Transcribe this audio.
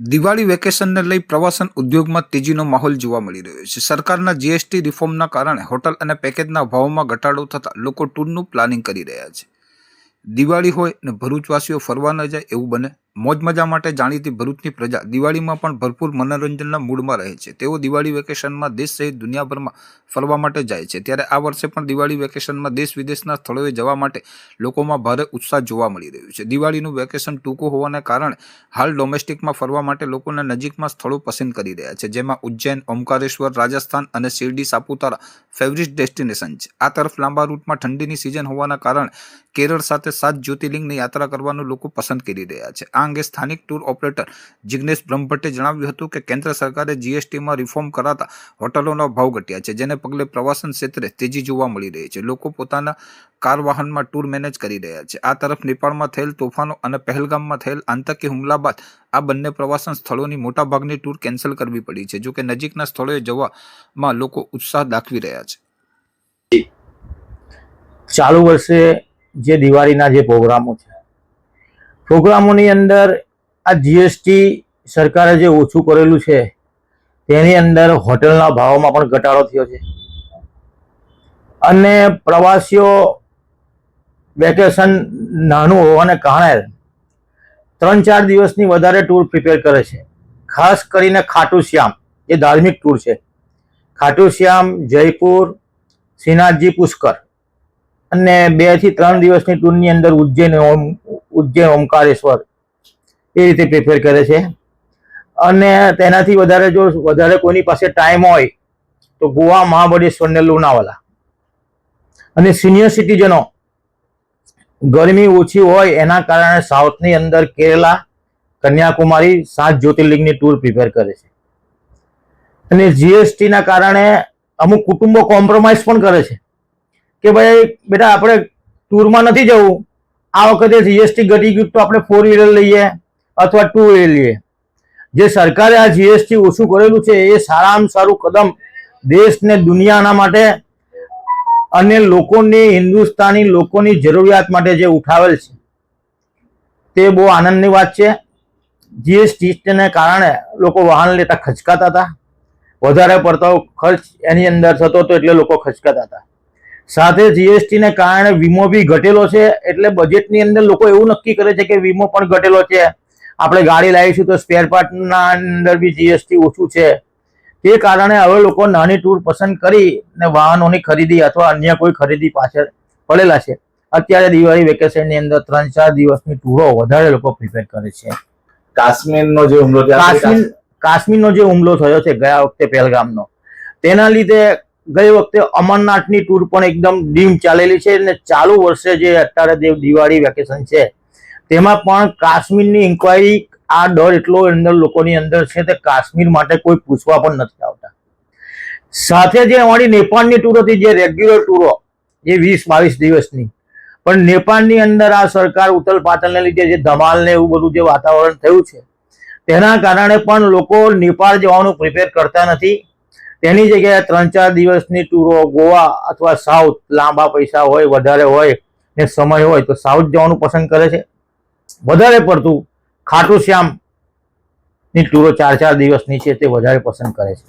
દિવાળી વેકેશનને લઈ પ્રવાસન ઉદ્યોગમાં તેજીનો માહોલ જોવા મળી રહ્યો છે. સરકારના જીએસટી રિફોર્મના કારણે હોટલ અને પેકેજના ભાવોમાં ઘટાડો થતાં લોકો ટૂરનું પ્લાનિંગ કરી રહ્યા છે. દિવાળી હોય ને ભરૂચવાસીઓ ફરવા ન જાય એવું બને મોજ મજા માટે જાણીતી ભરૂચની પ્રજા દિવાળીમાં પણ ભરપૂર મનોરંજનના મૂડમાં રહે છે. તેઓ દિવાળી વેકેશનમાં દેશ સહિત દુનિયાભરમાં ફરવા માટે જાય છે. ત્યારે આ વર્ષે પણ દિવાળી વેકેશનમાં દેશ વિદેશના સ્થળોએ જવા માટે લોકોમાં ભારે ઉત્સાહ જોવા મળી રહ્યો છે. દિવાળીનું વેકેશન ટૂંકું હોવાને કારણે હાલ ડોમેસ્ટિકમાં ફરવા માટે લોકોના નજીકમાં સ્થળો પસંદ કરી રહ્યા છે, જેમાં ઉજ્જૈન, ઓમકારેશ્વર, રાજસ્થાન અને શિરડી, સાપુતારા ફેવરિટ ડેસ્ટિનેશન છે. આ તરફ લાંબા રૂટમાં ઠંડીની સિઝન હોવાના કારણે કેરળ સાથે સાત જ્યોતિર્લિંગની યાત્રા કરવાનું લોકો પસંદ કરી રહ્યા છે. આ અંગે સ્થાનિક ટૂર ઓપરેટર જિગ્નેશ બ્રહ્મભટ્ટે જણાવ્યું હતું કે કેન્દ્ર સરકારે જીએસટીમાં રિફોર્મ કરાતા હોટલોના ભાવ ઘટ્યા છે, જેને પગલે પ્રવાસન ક્ષેત્રે તેજી જોવા મળી રહી છે. લોકો પોતાના કાર વાહનમાં ટૂર મેનેજ કરી રહ્યા છે. આ તરફ નેપાળમાં થયેલ તોફાનો અને પહેલગામમાં થયેલ આતંકી હુમલા બાદ આ બંને પ્રવાસન સ્થળોની મોટાભાગની ટૂર કેન્સલ કરવી પડી છે, જોકે નજીકના સ્થળોએ જવામાં લોકો ઉત્સાહ દાખવી રહ્યા છે. ચાલુ વર્ષે જે દિવાળીના જે પ્રોગ્રામો છે પ્રોગ્રામોની અંદર આ જીએસટી સરકારે જે ઓછું કરેલું છે, તેની અંદર હોટલના ભાવમાં પણ ઘટાડો થયો છે. અને પ્રવાસીઓ વેકેશન નાનું હોવાને કારણે ત્રણ ચાર દિવસની વધારે ટૂર પ્રિપેર કરે છે. ખાસ કરીને ખાટુ શ્યામ, એ ધાર્મિક ટૂર છે. ખાટુ શ્યામ, જયપુર, શ્રીનાથજી, પુષ્કર. અને બેથી ત્રણ દિવસની ટૂરની અંદર ઉજ્જૈન ઉજ્જૈન ઓમકારેશ્વર એ રીતે પ્રિપેર કરે છે. અને તેનાથી વધારે જો વધારે કોઈની પાસે ટાઈમ હોય તો ગોવા મહાબળેશ્વરને લોનાવાલા અને સિનિયર સિટીઝનો ગરમી ઓછી હોય એના કારણે સાઉથની અંદર કેરલા, કન્યાકુમારી, સાત જ્યોતિર્લિંગની ટૂર પ્રિપેર કરે છે. અને જીએસટીના કારણે અમુક કુટુંબો કોમ્પ્રોમાઇઝ પણ કરે છે. કે ભાઈ, બેટા, આપણે ટૂરમાં નથી જવું. આ વખતે જીએસટી ઘટી ગયું તો આપણે ફોર વ્હીલર લઈએ અથવા ટુ વ્હીલર લઈએ. જે સરકારે આ જીએસટી ઓછું કરેલું છે એ સારામાં સારું કદમ દેશ ને દુનિયાના માટે અને લોકોની હિન્દુસ્તાની લોકોની જરૂરિયાત માટે જે ઉઠાવેલ છે. તે બહુ આનંદની વાત છે. જીએસટીને કારણે લોકો વાહન લેતા ખચકાતા હતા. વધારે પડતો ખર્ચ એની અંદર થતો હતો એટલે લોકો ખચકાતા હતા. સાથે જીએસટી ને કારણે વીમો બી ઘટેલો છે એટલે બજેટની અંદર લોકો એવું નક્કી કરે છે કે વીમો પણ ઘટેલો છે. આપણે ગાડી લાવીશું તો સ્પેર પાર્ટના અંદર બી જીએસટી ઓછું છે. તે કારણે હવે લોકો નાની ટૂર પસંદ કરી ને વાહનોની ખરીદી અથવા અન્ય કોઈ ખરીદી પાછળ પડેલા છે. અત્યારે દિવાળી વેકેશનની અંદર ત્રણ ચાર દિવસની ટૂરો વધારે લોકો પ્રિપેર કરે છે. કાશ્મીરનો જે હુમલો થયો કાશ્મીર કાશ્મીરનો જે હુમલો થયો છે ગયા વખતે પહેલગામનો તેના લીધે ગઈ વખતે અમરનાથની ટૂર પણ એકદમ ડીમ ચાલેલી છે અને ચાલુ વર્ષે જે અત્યારે જે દિવાળી વેકેશન છે, તેમાં પણ કાશ્મીરની ઇન્કવાયરી આ ડર એટલો અંદર લોકોની અંદર છે તે કાશ્મીર માટે કોઈ પૂછવા પણ નથી આવતા. સાથે જે અમારી નેપાળની ટૂર હતી, જે રેગ્યુલર ટૂરો જે વીસ બાવીસ દિવસની, પણ નેપાળની અંદર આ સરકાર ઉથલ પાથલને લીધે જે ધમાલ ને એવું બધું જે વાતાવરણ થયું છે, તેના કારણે પણ લોકો નેપાળ જવાનું પ્રિપેર કરતા નથી. તેની જગ્યાએ ત્રણ ચાર દિવસની ટૂરો ગોવા અથવા સાઉથ લાંબા પૈસા હોય, વધારે હોય ને સમય હોય તો સાઉથ જવાનું પસંદ કરે છે. વધારે પડતું ખાટુ શ્યામની ટૂરો ચાર ચાર દિવસની છે તે વધારે પસંદ કરે છે.